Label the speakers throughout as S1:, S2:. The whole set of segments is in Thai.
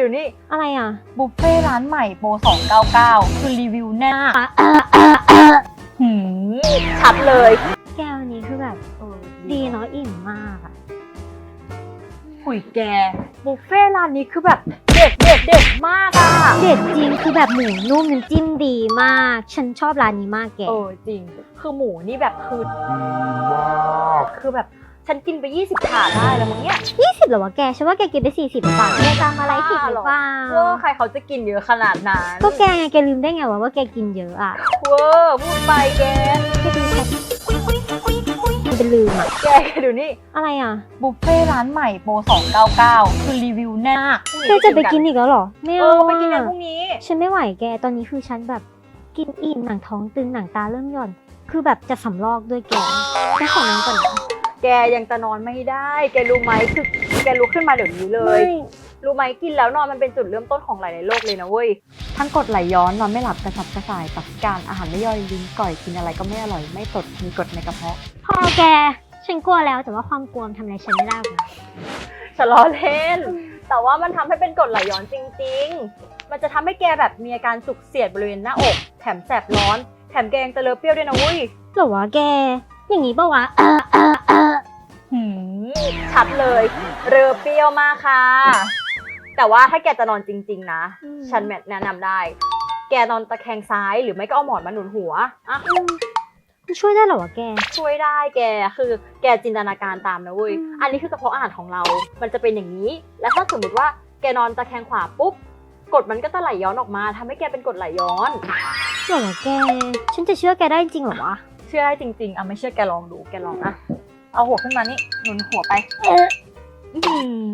S1: ดูนี่
S2: อะไรอะ
S1: บุฟเฟ่ร้านใหม่โปร299 คือรีวิวแน่หืมชัดเลย
S2: แก้วนี้คือแบบเออดีเนาะอิ่มมากอะ
S1: หุยแกบุฟเฟ่ร้านนี้คือแบบเด็ดเด็ดเด็ดมากอะ
S2: เด็ดจริงคือแบบหมูนุ่มน้ำจิ้มดีมาก ฉันชอบร้านนี้มากแก
S1: เออจริง คือหมูนี่แบบคือคือแบบ ฉันกินไป 20ถาดได้แล้วมึงเนี่ย
S2: ยี่สิบเหรอวะแกฉันว่าแกกินไปสี่สิบหรือเปล่าแกจำอะไรผิดหรือเปล่า
S1: เวอร์ใครเขาจะกินเยอะขนาดนั้น
S2: ก็แกไงแกลืมได้ไงวะว่าแกกินเยอะอะ
S1: เวอร์พูดไปแก
S2: แกดูแกมันเป็นลืมอะ
S1: แกดูนี่
S2: อะไรอะ
S1: บุฟเฟ่ร้านใหม่โปร299 คือรีวิวแน่มาก
S2: แกจะไปกินอีกแล้วเหรอไม่
S1: เอ
S2: เอา
S1: อไปกินกัน
S2: อะ
S1: พรุ่งนี้
S2: ฉันไม่ไหวแกตอนนี้คือฉันแบบกินอิ่มหนังท้องตึงหนังตาเริ่มหย่อน คือแบบจะสำลอกด้วยแกฉันขอน้ำก่อนนะ
S1: แกยังจะนอนไม่ได้ แกรู้ไหมคือแกลุกขึ้นมาเดี๋ยวนี้เลย
S2: ไม่
S1: รู้ไหมกินแล้วนอนมันเป็นจุดเริ่มต้นของหลายๆโรคเลยนะเว้ย ทั้งกรดไหลย้อนนอนไม่หลับกระสับกระส่ายตับพิการอาหารไม่ย่อยลิ้นก่อยกินอะไรก็ไม่อร่อยไม่ตดมีกรดในกระเพาะ
S2: พอแก ฉันกลัวแล้วแต่ว่าความกลัวมันทำอะไรฉันไม่ได้หรอกนะ
S1: ฉันล้อเล่น แต่ว่ามันทำให้เป็นกรดไหลย้อนจริง ๆ มันจะทำให้แกแบบมีอาการจุกเสียดบริเวณหน้าอก แถมแสบร้อน แถมแกยังจะเลอะเปรี้ยวด้วยนะเว้ย
S2: หรอวะแก อย่างนี้ปะวะเออเออเออ
S1: หืม ชัดเลยเรือเปรี้ยวมากค่ะ แต่ว่าถ้าแกจะนอนจริง ๆ นะฉันแนะนำได้ แกนอนตะแคงซ้ายหรือไม่ก็เอาหมอนมาหนุนหัวอะ
S2: มันช่วยได้เหรอวะแก
S1: ช่วยได้แกคือแกจินตนาการตามนะเว้ย
S2: อืม
S1: อันนี้คือกระเพาะอาหารของเรา มันจะเป็นอย่างนี้ แล้วถ้าสมมติว่าแกนอนตะแคงขวาปุ๊บกดมันก็จะไหลย้อนออกมาทำให้แกเป็นกรดไหลย้อน
S2: หรอวะแก ฉันจะเชื่อแกได้จริงเหรอวะ
S1: เชื่อได้จริงๆอะไม่เชื่อแกลองดูแกลองอะ เอาหัวขึ้นมานี่หนุนหัวไป
S2: เออ
S1: อื้อหือ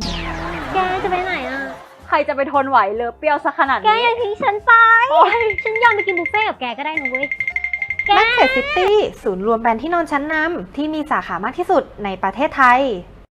S2: แกจะไปไหนอะ
S1: ใครจะไปทนไหวเลอเปรี้ยวซะขนาด
S2: แก
S1: นี้
S2: อย่าทิ้งฉันไป
S1: โอ๊ย
S2: ฉันยอมไปกินบุฟเฟ่ต์กับแกก็ได้นะเว้ยแก
S3: แม็กเทสซิตี้ศูนย์รวมแบรนด์ที่นอนชั้นนำที่มีสาขามากที่สุดในประเทศไทย